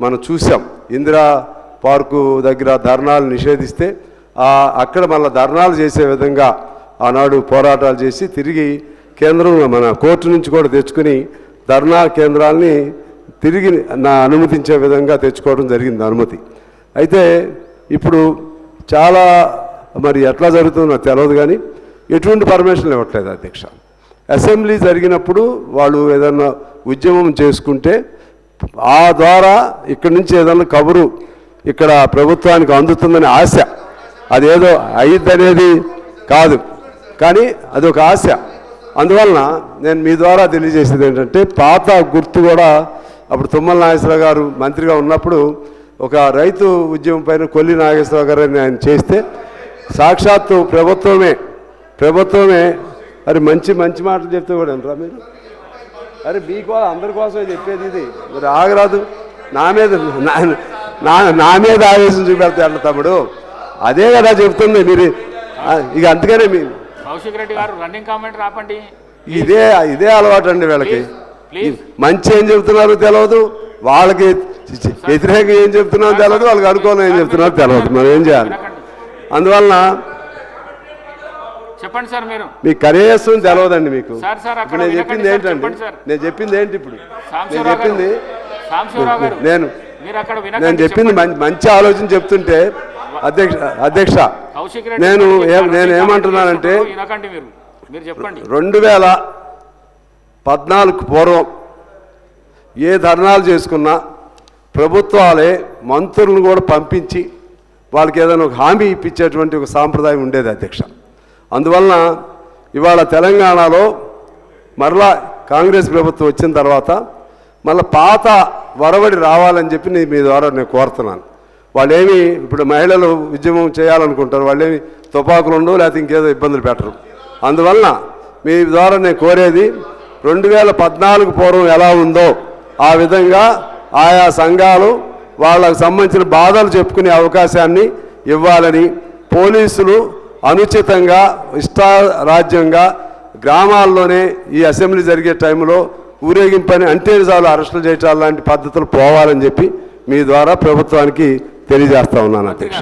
మనం చూసాం ఇందిరా పార్కు దగ్గర ధర్నాలు నిషేధిస్తే అక్కడ మళ్ళీ ధర్నాలు చేసే విధంగా ఆనాడు పోరాటాలు చేసి తిరిగి కేంద్రంలో మన కోర్టు నుంచి కూడా తెచ్చుకుని ధర్నా కేంద్రాల్ని తిరిగి నా అనుమతించే విధంగా తెచ్చుకోవడం జరిగింది అనుమతి. అయితే ఇప్పుడు చాలా మరి ఎట్లా జరుగుతుందో తెలియదు కానీ ఎటువంటి పర్మిషన్లు ఇవ్వట్లేదు అధ్యక్ష. అసెంబ్లీ జరిగినప్పుడు వాళ్ళు ఏదన్నా ఉద్యమం చేసుకుంటే ఆ ద్వారా ఇక్కడి నుంచి ఏదన్నా కబురు ఇక్కడ ప్రభుత్వానికి అందుతుందని ఆశ. అదేదో అయ్యిద్దనేది కాదు. కానీ అదొక ఆశ. అందువలన నేను మీ ద్వారా తెలియజేసేది ఏంటంటే పాత గుర్తు కూడా అప్పుడు తుమ్మల నాగేశ్వరరావు గారు మంత్రిగా ఉన్నప్పుడు ఒక రైతు ఉద్యమం పైన కొల్లి నాగేశ్వరరావు గారు అని ఆయన చేస్తే సాక్షాత్తు ప్రభుత్వమే ప్రభుత్వమే. మరి మంచి మంచి మాటలు చెప్తే కూడా రా మీరు? అరే మీకు అందరి కోసమే చెప్పేది ఇది. మరి ఆగరాదు. నా మీద నా- మీద ఆవేశం చూపెడతా అట్లా తమ్ముడు. అదే కదా చెప్తుంది మీరు. ఇక అందుకనే మీ కౌశిక్ రెడ్డి గారు రన్నింగ్ కామెంట్ రాపండి. ఇదే ఇదే అలవాటు అండి వీళ్ళకి మంచి ఏం చెప్తున్నారో తెలియదు వాళ్ళకి వ్యతిరేకంగా ఏం చెప్తున్నారో తెలియదు వాళ్ళకి అనుకూలం ఏం చెప్తున్నారో తెలియదు మనం ఏం చేయాలి? అందువలన చెప్పండి సార్ మీరు. మీకు. కనీసం తెలియదండి మీకు నేను చెప్పింది ఏంటండి. నేను చెప్పింది ఏంటి ఇప్పుడు? నేను చెప్పింది నేను నేను చెప్పింది మంచి ఆలోచన చెప్తుంటే అధ్యక్ష అధ్యక్ష నేను నేను ఏమంటున్నానంటే రెండు వేల పద్నాలుగు పూర్వం ఏ ధర్నాలు చేసుకున్నా ప్రభుత్వాలే మంత్రులను కూడా పంపించి వాళ్ళకి ఏదైనా ఒక హామీ ఇప్పించేటువంటి ఒక సాంప్రదాయం ఉండేది అధ్యక్ష. అందువలన ఇవాళ తెలంగాణలో మరలా కాంగ్రెస్ ప్రభుత్వం వచ్చిన తర్వాత మళ్ళీ పాత వరవడి రావాలని చెప్పి నేను మీ ద్వారా నేను కోరుతున్నాను. వాళ్ళేమి ఇప్పుడు మహిళలు ఉద్యమం చేయాలనుకుంటారు వాళ్ళేమి తుపాకులు ఉండవు లేకపోతే ఇంకేదో ఇబ్బందులు పెట్టరు. అందువలన మీ ద్వారా నేను కోరేది రెండు వేల పద్నాలుగు పూర్వం ఎలా ఉందో ఆ విధంగా ఆయా సంఘాలు వాళ్ళకు సంబంధించిన బాధలు చెప్పుకునే అవకాశాన్ని ఇవ్వాలని పోలీసులు అనుచితంగా ఇష్టారాజ్యంగా గ్రామాల్లోనే ఈ అసెంబ్లీ జరిగే టైంలో ఊరేగింపని అంటే చాలు అరెస్టులు చేయటాలు లాంటి పద్ధతులు పోవాలని చెప్పి మీ ద్వారా ప్రభుత్వానికి తెలియజేస్తా ఉన్నాను అధ్యక్ష.